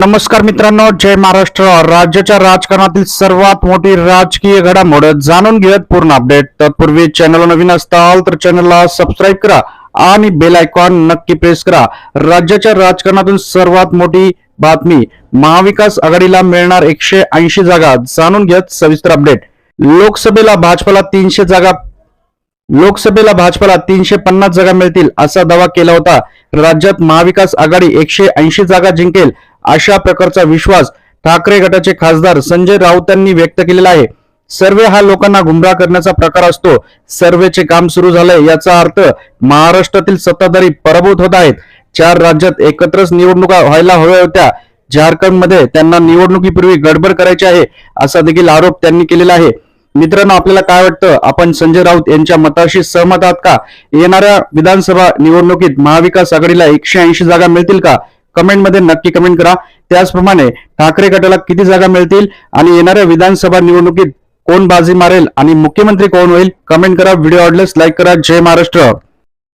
नमस्कार मित्रांनो जय महाराष्ट्र. राज्याच्या राजकारणातील सर्वात मोठी राजकीय घडामोड जाणून घेत पूर्ण अपडेट. तत्पूर्वी चॅनल नवीन असताल तर चॅनलला सबस्क्राईब करा आणि बेल आयकॉन नक्की प्रेस करा. राज्याच्या राजकारणातून सर्वात मोठी बातमी महाविकास आघाडीला मिळणार एकशे ऐंशी जागा जाणून घेत सविस्तर अपडेट लोकसभेला भाजपला तीनशे जागा लोकसभेला भाजपला तीनशे पन्नास जागा मिळतील असा दावा केला होता. राज्यात महाविकास आघाडी एकशे ऐंशी जागा जिंकेल अशा प्रकारचा विश्वास ठाकरे गटाचे खासदार संजय राऊत यांनी व्यक्त केलेला आहे. सर्वे हा लोकांना गुमराह करण्याचा प्रकार असतो. सर्वेचे काम सुरू झालंय याचा अर्थ महाराष्ट्रातील सत्ताधारी पराभूत होत आहेत. चार राज्यात एकत्रच निवडणुका व्हायला हव्या होत्या. झारखंडमध्ये त्यांना निवडणुकीपूर्वी गडबड करायची आहे असा देखील आरोप त्यांनी केलेला आहे. मित्रांनो आपल्याला काय वाटतं? आपण संजय राऊत यांच्या मताशी सहमत आहात का? येणाऱ्या विधानसभा निवडणुकीत महाविकास आघाडीला एकशे ऐंशी जागा मिळतील का? कमेंटमध्ये नक्की कमेंट करा. त्याचप्रमाणे ठाकरे गटाला किती जागा मिळतील? आणि येणाऱ्या विधानसभा निवडणुकीत कोण बाजी मारेल आणि मुख्यमंत्री कोण होईल? कमेंट करा. व्हिडिओ आवडल्यास लाईक करा. जय महाराष्ट्र.